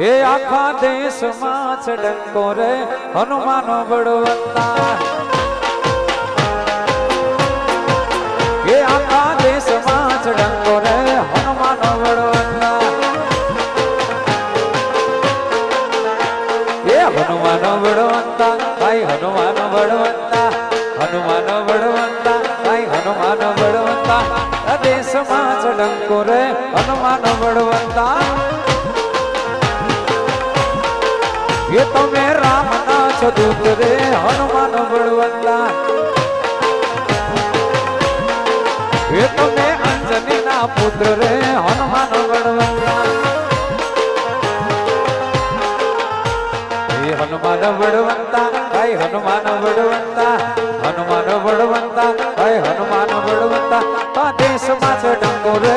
એ આખા દેશમાં છે ડંકો રે, હનુમાનો બળવંતા. એ આખા દેશમાં છે ડંકો રે, હનુમાનો બળવંતા. એ હનુમાનો બળવંતા, ભાઈ હનુમાનો બળવંતા હનુમાનો બળવંતા, ભાઈ હનુમાનો બળવંતા. દેશમાં છે ડંકો રે, હનુમાનો બળવંતા. એ તમે રામના છો દૂત રે, હનુમાન બળવંતા. એ તમે અંજનીના પુત્ર રે, હનુમાન બળવંતા. એ હનુમાન બળવંતા ભાઈ હનુમાન બળવંતા હનુમાન બળવંતા ભાઈ હનુમાન બળવંતા. દેશમાં છે ડંગો રે